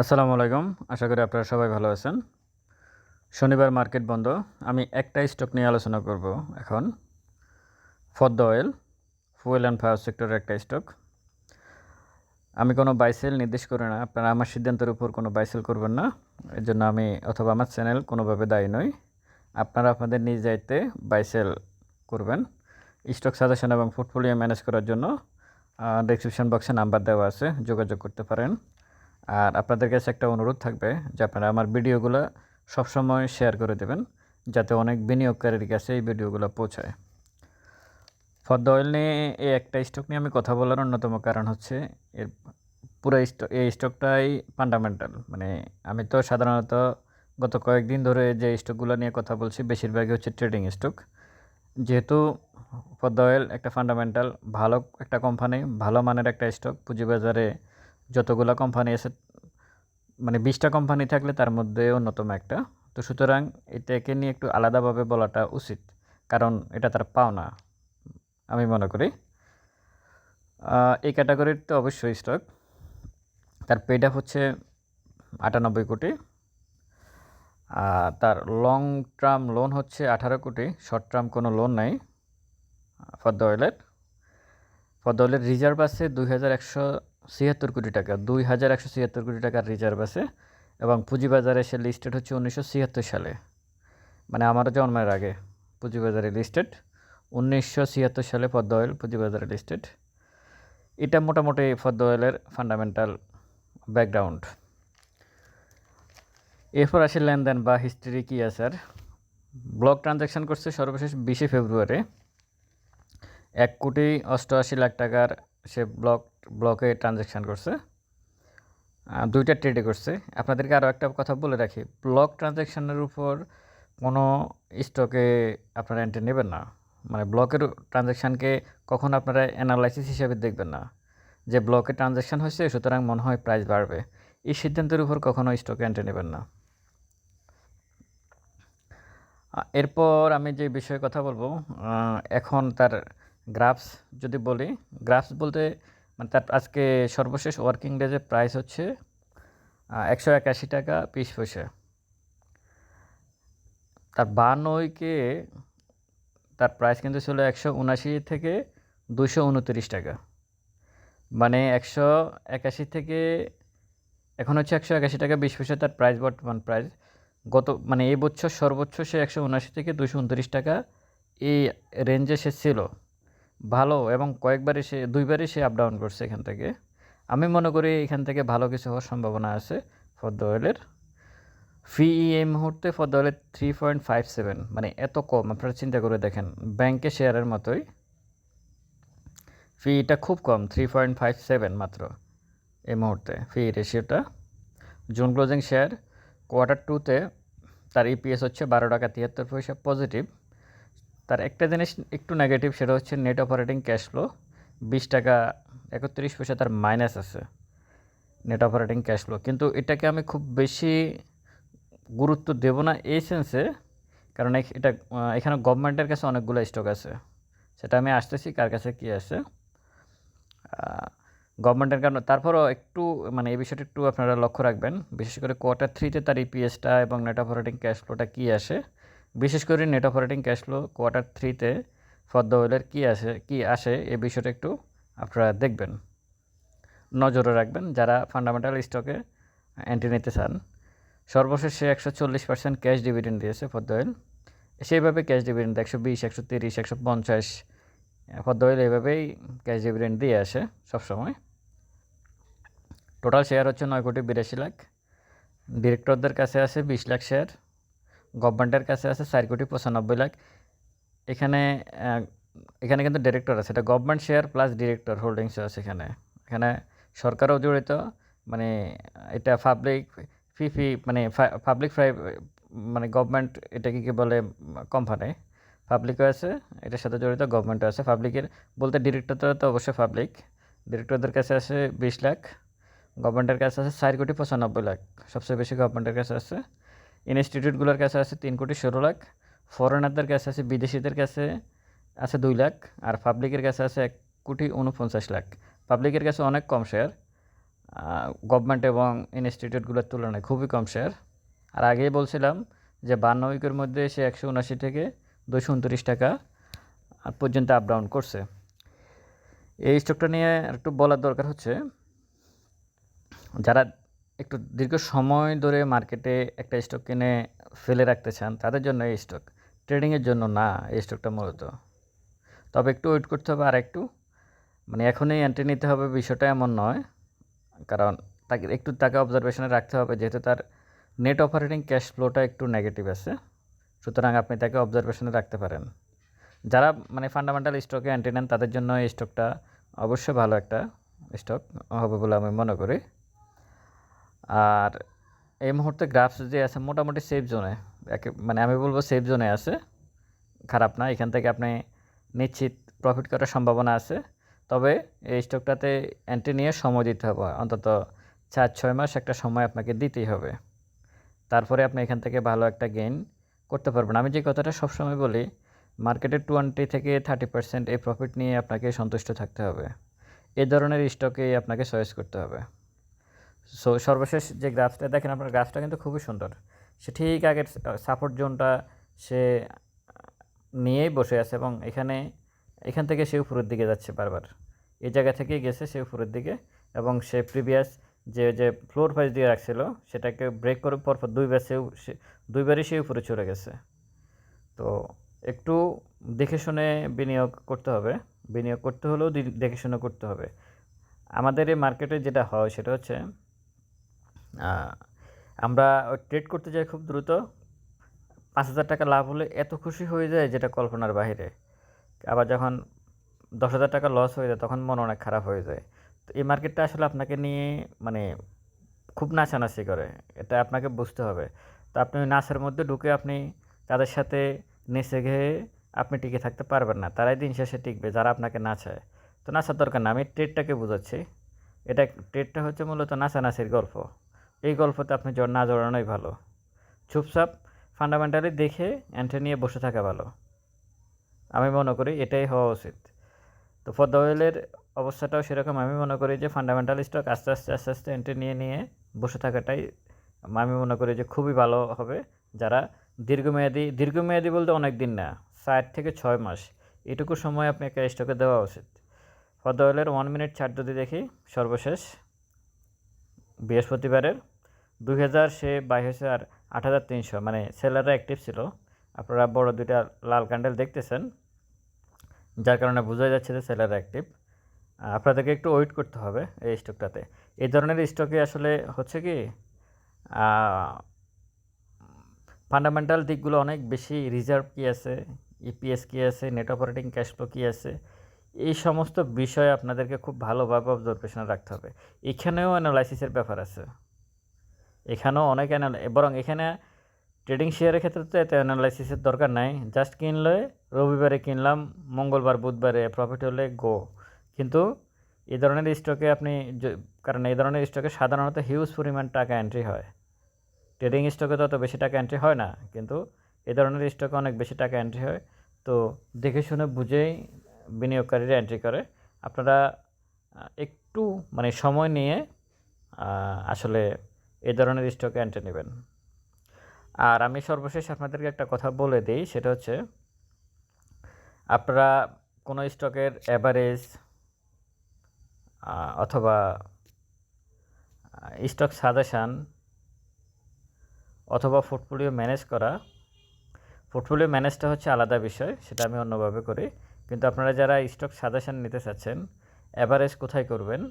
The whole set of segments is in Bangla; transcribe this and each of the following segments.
আসসালামু আলাইকুম। আশা করি আপনারা সবাই ভালো আছেন। শনিবার মার্কেট বন্ধ। আমি একটা স্টক নিয়ে আলোচনা করব এখন। Padma oil, fuel and fire সেক্টরের একটা স্টক। আমি কোনো বাইসেল নির্দেশ করি না। আপনারা আমার সিদ্ধান্তের উপর কোনো বাইসেল করবেন না। এর জন্য আমি অথবা আমার চ্যানেল কোনোভাবে দায়ী নই। আপনারা আপনাদের নিজ দায়িত্বে বাইসেল করবেন। স্টক সাজেশন এবং পোর্টফোলিও ম্যানেজ করার জন্য ডিসক্রিপশন বক্সে নাম্বার দেওয়া আছে। যোগাযোগ করতে পারেন। আর আপনাদের কাছে একটা অনুরোধ থাকবে যে আপনারা আমার ভিডিওগুলো সবসময় শেয়ার করে দেবেন, যাতে অনেক বিনিয়োগকারীর কাছে এই ভিডিওগুলো পৌঁছায়। ফদ্দ অয়েল নিয়ে এই একটা স্টক নিয়ে আমি কথা বলার অন্যতম কারণ হচ্ছে এর পুরো স্টক এই স্টকটাই ফান্ডামেন্টাল। মানে আমি তো সাধারণত গত কয়েকদিন ধরে যে স্টকগুলো নিয়ে কথা বলছি, বেশিরভাগই হচ্ছে ট্রেডিং স্টক। যেহেতু পদ্মা অয়েল একটা ফান্ডামেন্টাল, ভালো একটা কোম্পানি, ভালো মানের একটা স্টক, পুঁজিবাজারে যতগুলো কোম্পানি আছে মানে বিশটা কোম্পানি থাকলে তার মধ্যে অন্যতম একটা। তো সুতরাং এটাকে নিয়ে একটু আলাদাভাবে বলাটা উচিত, কারণ এটা তার পাওনা, আমি মনে করি। এই ক্যাটাগরির তো অবশ্যই স্টক তার পেড আপ হচ্ছে আটানব্বই কোটি। তার লং টার্ম লোন হচ্ছে আঠারো কোটি। শর্ট টার্ম কোনো লোন নাই ফদ্দ অয়েলের ফদ্দ অয়েলের রিজার্ভ আছে দুই হাজার একশো ছিয়াত্তর কোটি টাকা, দুই হাজার একশো ছিয়াত্তর কোটি টাকার রিজার্ভ আছে এবং পুঁজিবাজারে সে লিস্টেড হচ্ছে উনিশশো ছিয়াত্তর সালে। মানে আমারও জন্মের আগে পুঁজিবাজারে লিস্টেড উনিশশো ছিয়াত্তর সালে পদ্ম অয়েল পুঁজিবাজারে লিস্টেড এটা মোটামুটি পদ্ম অয়েলের ফান্ডামেন্টাল ব্যাকগ্রাউন্ড এরপর আসে লেনদেন বা হিস্ট্রি কী আছে আর? ব্লক ট্রানজ্যাকশান করছে সর্বশেষ বিশে ফেব্রুয়ারি। এক কোটি অষ্টআশি লাখ টাকার সে ব্লক ব্লকে ট্রানজ্যাকশান করছে। দুইটা ট্রেডে করছে। আপনাদেরকে আরও একটা কথা বলে রাখি ব্লক ট্রানজ্যাকশানের উপর কোনো স্টকে আপনারা এন্ট্রি নেবেন না। মানে ব্লকের ট্রানজ্যাকশানকে কখন আপনারা অ্যানালাইসিস হিসেবে দেখবেন না, যে ব্লকে ট্রানজ্যাকশান হয়েছে, সুতরাং মনে হয় প্রাইস বাড়বে। এই সিদ্ধান্তের উপর কখনো স্টকে এন্ট্রি নেবেন না। এরপর আমি যে বিষয়ে কথা বলব এখন তার গ্রাফস যদি বলি, গ্রাফস বলতে মানে তার আজকে সর্বশেষ ওয়ার্কিং ডেজের প্রাইস হচ্ছে একশো একাশি টাকা পিস পয়সা। তার বানইকে তার প্রাইস কিন্তু ছিল একশো উনাশি থেকে দুশো উনত্রিশ টাকা। মানে একশো একাশি থেকে এখন হচ্ছে একশো একাশি টাকা বিশ পয়সা তার প্রাইস, বর্তমান প্রাইস। গত মানে এই বছর সর্বোচ্চ সে একশো উনআশি থেকে দুশো উনত্রিশ টাকা এই রেঞ্জে সে ছিল। ভালো এবং কয়েকবারই সে, দুইবারই সে আপ ডাউন করছে এখান থেকে। আমি মনে করি এখান থেকে ভালো কিছু হওয়ার সম্ভাবনা আছে ফদ্দ অয়েলের ফি এই মুহূর্তে ফদ্দ অয়েলের থ্রি পয়েন্ট ফাইভ সেভেন মানে এত কম, আপনারা চিন্তা করে দেখেন, ব্যাংকে শেয়ারের মতোই। ফিটা খুব কম থ্রি পয়েন্ট ফাইভ সেভেন মাত্র এই মুহূর্তে ফি রেশিওটা জুন ক্লোজিং শেয়ার কোয়ার্টার টুতে তার ইপিএস হচ্ছে বারো টাকা তিয়াত্তর পয়সা পজিটিভ তার একটা জিনিস একটু নেগেটিভ সেটা হচ্ছে নেট অপারেটিং ক্যাশ ফ্লো বিশ টাকা, একত্রিশ পয়সা তার মাইনাস আছে নেট অপারেটিং ক্যাশ ফ্লো কিন্তু এটাকে আমি খুব বেশি গুরুত্ব দেব না এই সেন্সে কারণ এটা এখানে গভর্নমেন্টের কাছে অনেকগুলো স্টক আছে। সেটা আমি আসতেছি, কার কাছে কী আছে। গভর্নমেন্টের কারণে, তারপরও একটু মানে এই বিষয়টা একটু আপনারা লক্ষ্য রাখবেন। বিশেষ করে কোয়ার্টার থ্রিতে তার ইপিএসটা এবং নেট অপারেটিং ক্যাশ ফ্লোটা কী আসে বিশেষ করে net operating cash flow quarter থ্রিতে ফদ্দ অয়েলের কী আসে কী আসে এ বিষয়টা একটু আপনারা দেখবেন। নজরে রাখবেন যারা ফান্ডামেন্টাল স্টকে এন্ট্রি নিতে চান। সর্বশেষ সে একশো চল্লিশ পার্সেন্ট ক্যাশ ডিভিডেন্ড দিয়েছে ফদ্দ অয়েল সেইভাবে ক্যাশ ডিভিডেন্ড একশো বিশ, একশো তিরিশ, একশো পঞ্চাশ, পদ্ম অয়েল এইভাবেই ক্যাশ ডিভিডেন্ড দিয়ে আসে সবসময়। টোটাল শেয়ার হচ্ছে নয় কোটি বিরাশি লাখ। ডিরেক্টরদের কাছে আছে বিশ লাখ শেয়ার গভর্নমেন্টের কাছে আছে চার কোটি পঁচানব্বই লাখ। এখানে এখানে কিন্তু ডিরেক্টর আছে। এটা government share plus director holdings আছে এখানে। এখানে সরকারও জড়িত মানে এটা পাবলিক ফি ফি মানে পাবলিক ফ্রাই মানে গভর্নমেন্ট এটাকে কি বলে কোম্পানি পাবলিকও আছে, এটার সাথে জড়িত গভর্নমেন্টও আছে। পাবলিকের বলতে ডিরেক্টররা তো অবশ্যই পাবলিক ডিরেক্টরদের কাছে আছে বিশ লাখ। গভর্নমেন্টের কাছে আছে চার কোটি পঁচানব্বই লাখ। সবচেয়ে বেশি গভর্নমেন্টের কাছে আছে। ইনস্টিটিউটগুলোর কাছে আছে তিন কোটি ষোলো লাখ ফরেনারদের কাছে আছে, বিদেশিদের কাছে আছে দুই লাখ, আর পাবলিকের কাছে আছে এক কোটি উনপঞ্চাশ লাখ। পাবলিকের কাছে অনেক কম শেয়ার গভর্নমেন্ট এবং ইনস্টিটিউটগুলোর তুলনায় খুবই কম শেয়ার আর আগেই বলছিলাম যে বান্ন উইকের মধ্যে সে একশো উনাশি থেকে দুশো উনত্রিশ টাকা পর্যন্ত আপ ডাউন করছে। এই স্টকটা নিয়ে একটু বলার দরকার হচ্ছে, যারা একটু দীর্ঘ সময় ধরে মার্কেটে একটা স্টক কিনে ফেলে রাখতে চান, তাদের জন্য এই স্টক ট্রেডিংয়ের জন্য না, এই স্টকটা মূলত। তবে একটু ওয়েট করতে হবে আর একটু। মানে এখনই এন্ট্রি নিতে হবে, বিষয়টা এমন নয়। কারণ তাকে, একটু তাকে অবজারভেশনে রাখতে হবে, যেহেতু তার নেট অপারেটিং ক্যাশ ফ্লোটা একটু নেগেটিভ আছে। সুতরাং আপনি তাকে অবজারভেশনে রাখতে পারেন। যারা মানে ফান্ডামেন্টাল স্টকে এন্ট্রি নেন, তাদের জন্য এই স্টকটা অবশ্যই ভালো একটা স্টক হবে বলে আমি মনে করি। আর এই মুহূর্তে গ্রাফস যে আছে মোটামুটি সেফ জোনে মানে আমি বলব সেফ জোনে আছে। খারাপ না, এখান থেকে আপনি নিশ্চিত প্রফিট করার সম্ভাবনা আছে। তবে এই স্টকটাতে এন্ট্রি নিয়ে সময় দিতে হবে। অন্তত চার, ছয় মাস একটা সময় আপনাকে দিতেই হবে। তারপরে আপনি এখান থেকে ভালো একটা গেইন করতে পারবেন। আমি যে কথাটা সবসময় বলি মার্কেটে টোয়েন্টি থেকে থার্টি পার্সেন্ট এই প্রফিট নিয়ে আপনাকে সন্তুষ্ট থাকতে হবে। এ ধরনের স্টকেই আপনাকে চয়েস করতে হবে। সো সর্বশেষ যে গ্রাফটা, দেখেন আপনার গ্রাফটা কিন্তু খুবই সুন্দর। সে ঠিক আগের সাপোর্ট জোনটা সে নিয়েই বসে আছে এবং এখানে, এখান থেকে সে উপরের দিকে যাচ্ছে বারবার। এই জায়গা থেকেই গেছে সে উপরের দিকে এবং সে প্রিভিয়াস যে যে ফ্লোর প্রাইস দিয়ে রাখছিল, সেটাকে ব্রেক করে পরপর দুইবার সে, দুইবারই সে উপরে চলে গেছে। তো একটু দেখে শুনে বিনিয়োগ করতে হবে। বিনিয়োগ করতে হলেও দেখে শুনে করতে হবে। আমাদের এই মার্কেটে যেটা হয়, সেটা হচ্ছে আমরা ট্রেড করতে যাই খুব দ্রুত। পাঁচ হাজার টাকা লাভ হলে এত খুশি হয়ে যায় যেটা কল্পনার বাইরে আবার যখন দশ হাজার টাকা লস হয়ে যায় তখন মন অনেক খারাপ হয়ে যায়। তো এই মার্কেটটা আসলে আপনাকে নিয়ে মানে খুব নাচানাচি করে। এটা আপনাকে বুঝতে হবে। তো আপনি নাচের মধ্যে ঢুকে আপনি তাদের সাথে নেচে গিয়ে আপনি টিকে থাকতে পারবেন না। তারাই দিন শেষে টিকবে যারা আপনাকে নাচায়। তো নাচার দরকার না, আমি ট্রেডটাকে বোঝাচ্ছি। এটা ট্রেডটা হচ্ছে মূলত নাচানাচির গল্প। এই গল্পতে আপনি না জড়ানোই ভালো। চুপচাপ ফান্ডামেন্টালি দেখে এন্ট্রি নিয়ে বসে থাকা ভালো। আমি মনে করি এটাই হওয়া উচিত। তো ফদ্দা অয়েলের অবস্থাটাও সেরকম। আমি মনে করি যে ফান্ডামেন্টাল স্টক আস্তে আস্তে আস্তে আস্তে এন্ট্রি নিয়ে নিয়ে বসে থাকাটাই আমি মনে করি যে খুবই ভালো হবে। যারা দীর্ঘমেয়াদী দীর্ঘমেয়াদী বলতে অনেক দিন না, ষাট থেকে ছয় মাস, এটুকু সময় আপনি একটা স্টকে দেওয়া উচিত। ফদ্দা অয়েলের ওয়ান মিনিট ছাড় যদি দেখি, সর্বশেষ বৃহস্পতিবারের হাজার সে বাই হয়েছে আর আট হাজার তিনশো মানে সেলাররা অ্যাক্টিভ ছিল। আপনারা বড় দুইটা লাল ক্যান্ডেল দেখতেছেন, যার কারণে বোঝা যাচ্ছে যে সেলার অ্যাক্টিভ আপনাদেরকে একটু ওয়েট করতে হবে এই স্টকটাতে এই ধরনের স্টকে আসলে হচ্ছে কি ফান্ডামেন্টাল দিকগুলো অনেক বেশি রিজার্ভ কী আছে ইপিএস কী আছে নেট অপারেটিং ক্যাশ ফ্লো কী আছে, এই সমস্ত বিষয়ে আপনাদেরকে খুব ভালোভাবে অবজারভেশনে রাখতে হবে। এখানেও অ্যানালাইসিসের ব্যাপার আছে। এখানেও অনেক বরং এখানে ট্রেডিং শেয়ারের ক্ষেত্রে তো এত অ্যানালাইসিসের দরকার নাই। জাস্ট কিনলে রবিবারে কিনলাম, মঙ্গলবার, বুধবারে প্রফিট হলে গো কিন্তু এই ধরনের স্টকে আপনি কারণ এই ধরনের স্টকে সাধারণত হিউজ পরিমাণ টাকা এন্ট্রি হয়। ট্রেডিং স্টকে তো অত বেশি টাকা এন্ট্রি হয় না, কিন্তু এ ধরনের স্টকে অনেক বেশি টাকা এন্ট্রি হয়। তো দেখে শুনে বুঝেই বিনিয়োগকারীরা এন্ট্রি করে। আপনারা একটু মানে সময় নিয়ে আসলে এই ধরনের স্টকে এন্ট্রি নেবেন। আর আমি সর্বশেষ আপনাদেরকে একটা কথা বলে দিই, সেটা হচ্ছে আপনারা কোনো স্টকের অ্যাভারেজ অথবা স্টক সাজেশান অথবা পোর্টফোলিও ম্যানেজ করা পোর্টফোলিও ম্যানেজটা হচ্ছে আলাদা বিষয়, সেটা আমি অন্যভাবে করি। কিন্তু আপনারা যারা স্টক সাজেশান নিতে চাচ্ছেন অ্যাভারেজ কোথায় করবেন?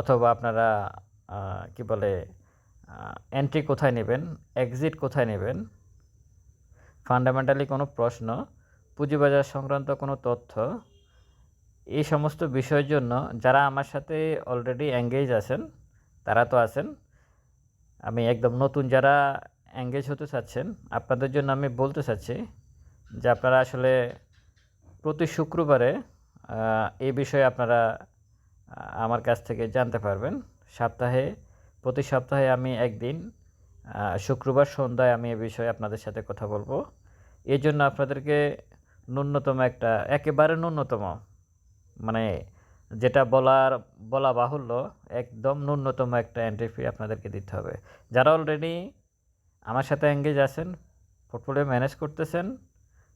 অথবা আপনারা কি বলে এন্ট্রি কোথায় নেবেন এক্সিট কোথায় নেবেন ফান্ডামেন্টালি কোনো প্রশ্ন, পুঁজিবাজার সংক্রান্ত কোনো তথ্য, এই সমস্ত বিষয়ের জন্য যারা আমার সাথে অলরেডি এঙ্গেজ আছেন, তারা তো আছেন, আমি একদম নতুন যারা এঙ্গেজ হতে চাচ্ছেন, আপনাদের জন্য আমি বলতে চাচ্ছি যে আপনারা আসলে প্রতি শুক্রবারে এই বিষয়ে আপনারা আমার কাছ থেকে জানতে পারবেন। সপ্তাহে, প্রতি সপ্তাহে আমি একদিন শুক্রবার সন্ধ্যায় আমি এ বিষয়ে আপনাদের সাথে কথা বলব। এই জন্য আপনাদেরকে ন্যূনতম একটা, একেবারে ন্যূনতম মানে যেটা বলার, বলা বাহুল্য, একদম ন্যূনতম একটা এন্ট্রি ফি আপনাদেরকে দিতে হবে। যারা অলরেডি আমার সাথে এঙ্গেজ আছেন পোর্টফোলিও ম্যানেজ করতেছেন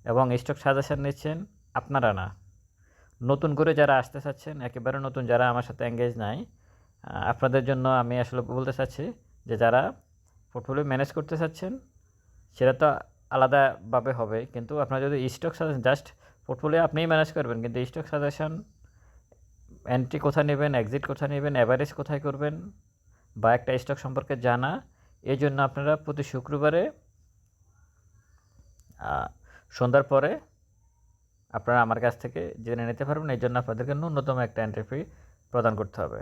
এবং স্টক সাজেশন নিচ্ছেন, আপনারা না। নতুন করে যারা আসতে চাচ্ছেন, একেবারে নতুন যারা আমার সাথে এঙ্গেজ নাই আপনাদের জন্য আমি আসলে বলতে চাচ্ছি যে যারা পোর্টফোলিও ম্যানেজ করতে চাচ্ছেন, সেটা তো আলাদাভাবে হবে। কিন্তু আপনার যদি স্টক সাজেশন জাস্ট পোর্টফোলিও আপনিই ম্যানেজ করবেন, কিন্তু স্টক সাজেশন এন্ট্রি কোথায় নেবেন এক্সিট কোথায় নেবেন অ্যাভারেজ কোথায় করবেন, বা একটা স্টক সম্পর্কে জানা, এই জন্য আপনারা প্রতি শুক্রবারে সন্ধ্যার পরে আপনারা আমার কাছ থেকে জেনে নিতে পারবেন। এই জন্য আপনাদেরকে ন্যূনতম একটা এন্ট্রি ফি প্রদান করতে হবে।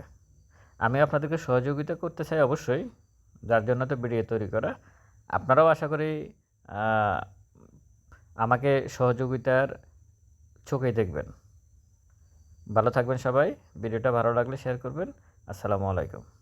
আমি আপনাদেরকে সহযোগিতা করতে চাই অবশ্যই, যার জন্য তো ভিডিও তৈরি করা। আপনারাও আশা করি আমাকে সহযোগিতার চোখেই দেখবেন। ভালো থাকবেন সবাই, ভিডিওটা ভালো লাগলে শেয়ার করবেন। আসসালামু আলাইকুম।